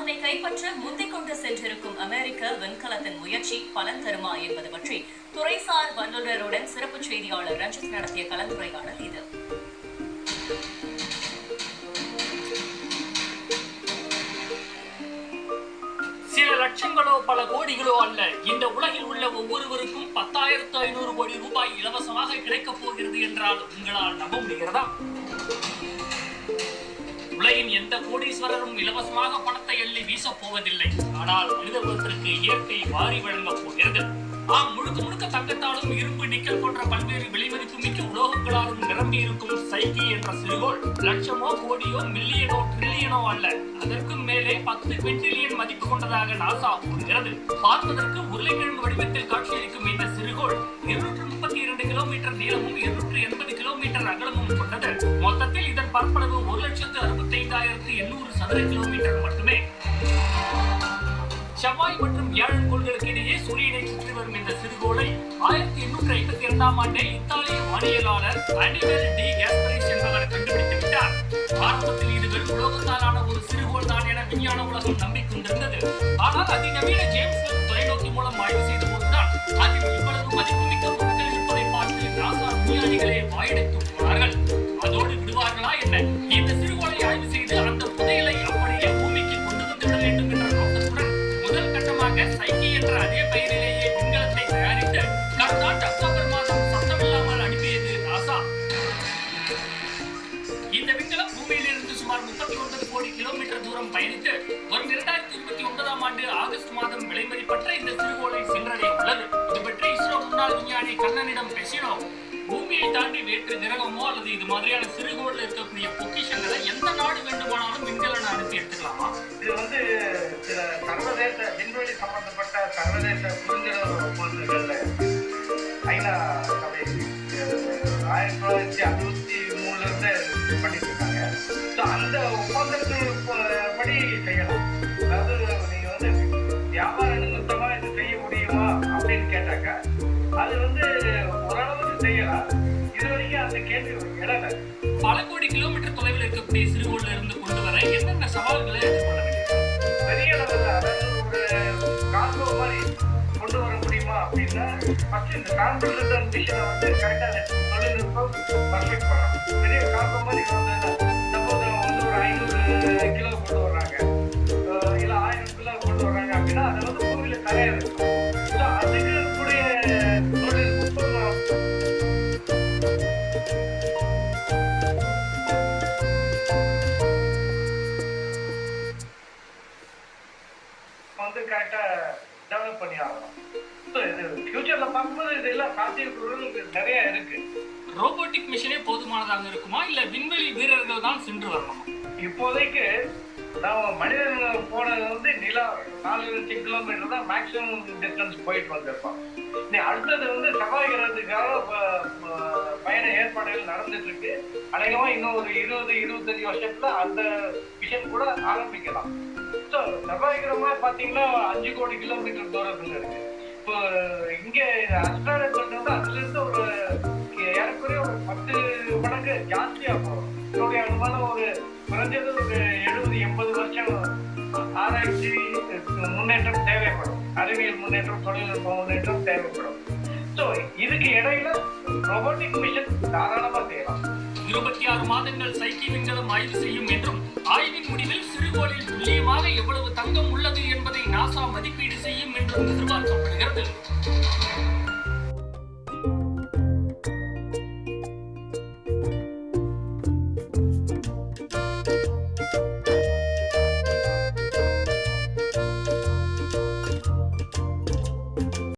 அதனை கைப்பற்ற முந்திக் கொண்டு சென்றிருக்கும் அமெரிக்க விண்கலத்தின் முயற்சி பலன் தருமா என்பது பற்றி துறைசார் வல்லுநருடன் சிறப்பு செய்தியாளர் ரஞ்சித் நடத்திய கலந்துரையாடல் இது. சில லட்சங்களோ பல கோடிகளோ அல்ல. இந்த உலகில் உள்ள ஒவ்வொருவருக்கும் பத்தாயிரத்து ஐநூறு கோடி ரூபாய் இலவசமாக கிடைக்கப் போகிறது என்றால் உங்களால் நம்ப முடிகிறதா? உலகின் எந்த கோடீஸ்வரரும் இலவசமாக பணத்தை எள்ளி வீசப் போவதில்லை. ஆனால் மனிதகுலத்திற்கு இயற்கை வாரி வழங்கப் போகிறது. ஆம் முழுக்க முழுக்க தங்கத்தாலும் இரும்பு நிக்கல் போன்ற பல்வேறு விலைமதிப்பு மிக்க உலோகங்களாலும் நிரம்பி இருக்கும் சைக்கி என்ற சிறுகோள் லட்சமோ கோடியோ மில்லியனோ ட்ரில்லியனோ அல்ல. அதற்கும் மேலே பத்து குவிண்டிலியன் மதிப்பு கொண்டதாக நாசா கூறுகிறது. பார்ப்பதற்கு உருளைக்கிழங்கு வடிவத்தில் காட்சியளிக்கும் இந்த சிறுகோள் இருநூற்று முப்பத்தி இரண்டு கிலோமீட்டர் நீளமும் இருநூற்று எண்பது கிலோமீட்டர் அகலமும் கொண்டது. மொத்தத்தில் இதன் பரப்பளவு ஒரு லட்சத்து எண்ணூறு சதுர கிலோமீட்டர் மட்டுமே. செவ்வாய் மற்றும் வியாழன் கோள்களுக்கு இடையே சூரியனை சுற்றி வரும் இந்த சிறுகோளை ஆயிரத்தி எண்ணூற்றி ஐம்பத்தி இரண்டாம் ஆண்டே இத்தாலிய வானியலாளர் அனிமல் டி கேஸ்பரிஸ் என்பவர் கண்டுபிடித்து விட்டார். ஆரம்பத்தில் இது வெறும் உலோகத்தாலான ஒரு சிறுகோள் தான் என விஞ்ஞான உலகம் நம்பிக்கொண்டிருந்தது. ஆனால் அதிநவீன ஜேம்ஸ் வெப் தொலைநோக்கி மூலம் ஆய்வு செய்த போதுதான் அதில் இவ்வளவு மதிப்புமிக்க பொருட்கள் இருப்பதை பார்த்து நாசா விஞ்ஞானிகளே வாயடைத்து போனார்கள் அதோடு விடுவார்களா என்ன? ஆகஸ்ட் மாதம் இந்த சிறுகோளை சென்றடைய உள்ளது. இது பற்றி இஸ்ரோ முன்னாள் விஞ்ஞானி கண்ணனிடம் பேசினோம். பூமியை தாண்டி வேற்று கிரகமோ அல்லது இது மாதிரியான சிறுகோளில் இருக்கக்கூடிய பொக்கிஷங்களை எந்த நாடு வேண்டுமானாலும் விண்கலன் அனுப்பி எடுத்துக்கலாமா? இது வந்து சில சர்வதேச விண்வெளி சம்பந்தப்பட்ட சர்வதேச புரிந்துணர்வு ஒப்பந்தங்கள்ல ஐநா சபை ஆயிரத்தி தொள்ளாயிரத்தி அறுபத்தி மூணுல இருந்து பண்ணிட்டு கேட்டாக்கா அது வந்து ஓரளவுக்கு செய்யலாம். இது வரைக்கும் அந்த கேள்வி எழல பல கோடி கிலோமீட்டர் தொலைவில் இருக்கக்கூடிய சிறுகோளில் இருந்து கொண்டு வர என்னென்ன சவால்களை எதிர்கொள்ள பெரிய அதாவது ஒரு கார்கோ மாதிரி கொண்டு வர முடியுமா அப்படின்னா ஃபர்ஸ்ட் இந்த ரிட்டர்ன் மிஷினை வந்து கரெக்டாக தொழில்நுட்பம் பர்ஃபெக்ட் பண்ணணும். பெரிய கார்கோ மாதிரி வந்து வந்து கரெக்டாக டெவலப் பண்ணி ஆகணும். ஸோ இது ஃபியூச்சரில் பார்க்கும்போது இதெல்லாம் சாத்தியக்கூறுகள் நிறைய இருக்கு. ரோபோட்டிக் மிஷினே போதுமானதாக இருக்குமா? இல்ல விண்வெளி வீரர்கள் தான் சென்று வரணுமா? இப்போதைக்கு நம்ம மனிதன் போனது வந்து நிலா நாலு லட்சம் கிலோமீட்டர் தான் மேக்ஸிமம் டிஸ்டன்ஸ் போயிட்டு வந்திருப்போம் நீ அடுத்தது வந்து செவ்வாய் கிரகத்துக்காக பயண ஏற்பாடுகள் நடந்துட்டு இருக்கு. அநேகமா இன்னும் ஒரு இருபது இருபத்தஞ்சு வருஷத்துல அந்த மிஷன் கூட ஆரம்பிக்கலாம். செவ்வாய் பாத்தீங்கன்னா அஞ்சு கோடி கிலோமீட்டர் தூரத்துல இருக்கு. இப்போ இங்க அஸ்ட்ராலஜி வந்து அதுல இருந்து ஒரு ஏறக்குறைய ஒரு பத்து மடங்கு ஜாஸ்தியா போகும். என்னுடைய அனுமானம் ஒரு குறைஞ்சது ஒரு எழுபது எண்பது வருஷம் ஆராய்ச்சி முன்னேற்றம் தேவைப்படும். அறிவியல் முன்னேற்றம் தொழில்நுட்ப முன்னேற்றம் தேவைப்படும். ஸோ இதுக்கு இடையில ரொபோட்டிக் மிஷன் தாராளமா செய்யலாம். இருபத்தி ஆறு மாதங்கள் சைக்கி விண்கலம் ஆய்வு செய்யும் என்றும் ஆய்வின் முடிவில் சிறுகோளில் துல்லியமாக எவ்வளவு தங்கம் உள்ளது என்பதை நாசா மதிப்பீடு செய்யும் என்றும் எதிர்பார்க்கப்படுகிறது.